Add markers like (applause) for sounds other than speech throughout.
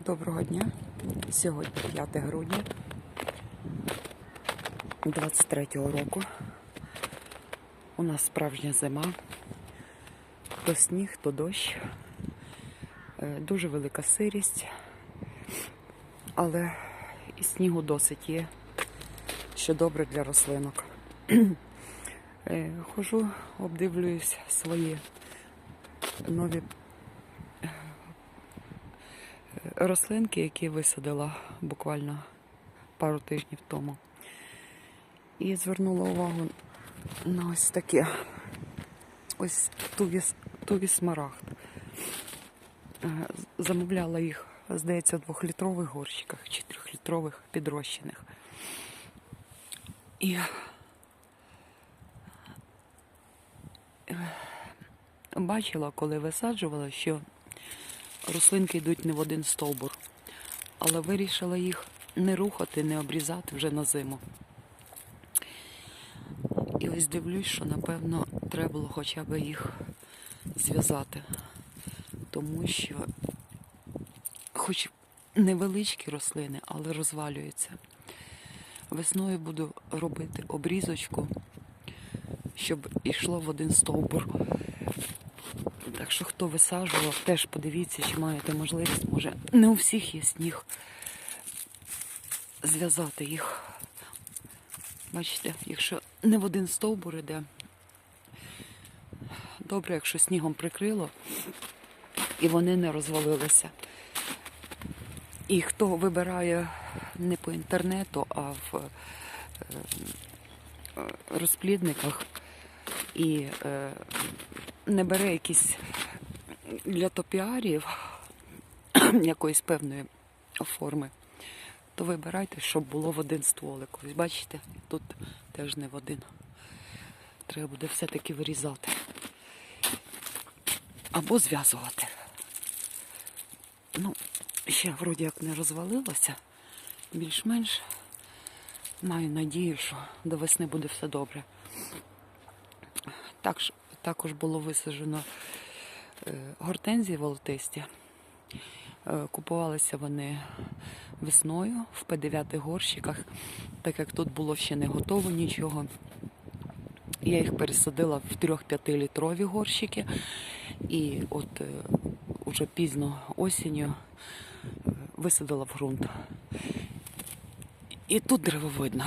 Доброго дня. Сьогодні 5 грудня 23-го року. У нас справжня зима. То сніг, то дощ. Е, Дуже велика сирість, але і снігу досить є, що добре для рослинок. Е, Хожу, обдивлююсь свої нові рослинки, які висадила буквально пару тижнів тому. І звернула увагу на ось таке. Ось тувіс, смарагд. Е, Замовляла їх, здається, в двохлітрових горщиках чи трьохлітрових підрощених. І е, бачила, коли висаджувала, що рослинки йдуть не в один стовбур, але вирішила їх не рухати, не обрізати вже на зиму. І ось дивлюсь, що напевно треба було хоча б їх зв'язати, тому що хоч невеличкі рослини, але розвалюються. Весною буду робити обрізочку, щоб йшло в один стовбур. Так що хто висаджував, теж подивіться, чи маєте можливість, може, не у всіх є сніг зв'язати їх. Бачите, якщо не в один стовбур іде, добре, якщо снігом прикрило і вони не розвалилися. І хто вибирає не по інтернету, а в е, е, розплідниках і е, не бере якісь для топіарів (clears throat) якоїсь певної форми, то вибирайте, щоб було в один стволик. Ось бачите, тут теж не в один. Треба буде все-таки вирізати. Або зв'язувати. Ну, ще вроді як не розвалилося. Більш-менш маю надію, що до весни буде все добре. Так, ж- також було висаджено е, гортензії волотисті. Е, Купувалися вони весною в П9 горщиках, так як тут було ще не готово нічого. Я їх пересадила в 3-5 літрові горщики. І от е, уже пізно осінню е, висадила в ґрунт. І тут древовидно.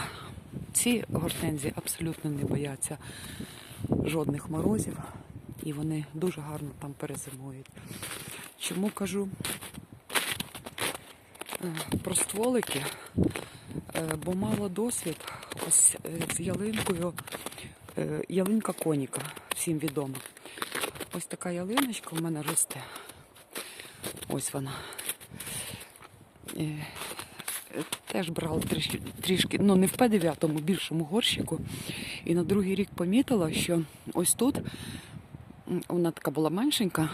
Ці гортензії абсолютно не бояться жодних морозів, і вони дуже гарно там перезимують. Чому кажу е, про стволики? Е, Бо мало досвід ось е, з ялинкою. Ялинка коніка, всім відома. Ось така ялиночка в мене росте. Ось вона. Теж брала трішки, трішки, ну не в П9, більшому горщику. І на другий рік помітила, що ось тут вона така була меншенька,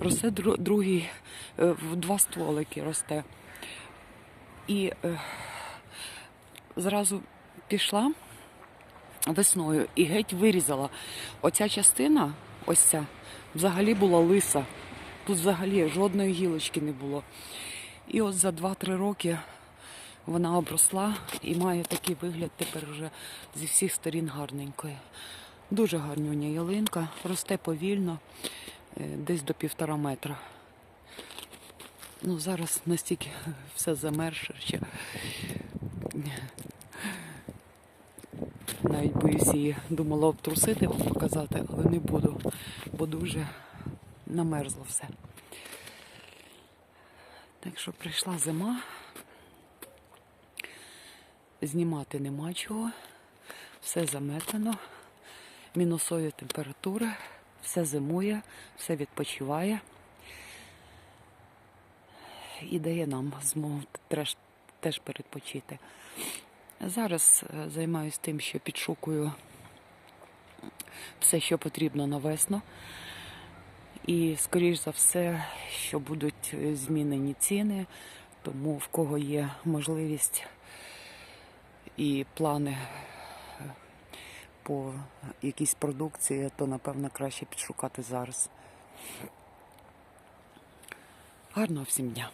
росте другий, е, в два стволики росте. І е, зразу пішла весною і геть вирізала. Оця частина, ось ця, взагалі була лиса. Тут взагалі жодної гілочки не було. І от за 2-3 роки вона обросла і має такий вигляд тепер вже зі всіх сторін гарненької. Дуже гарнюня ялинка, росте повільно, е, десь до півтора метра. Ну, зараз настільки (laughs) все замерше, що навіть боюсь її думала обтрусити вам показати, але не буду, бо дуже намерзло все. Так що прийшла зима. Знімати нема чого. Все заметено. Мінусові температури, все зимує, все відпочиває. І дає нам змогу теж, теж передпочити. Зараз е, займаюся тим, що підшукую все, що потрібно на весну. І, скоріш за все, що будуть е, змінені ціни, тому в кого є можливість і плани е, по якійсь продукції, то напевно краще підшукати зараз. Гарного всім дня!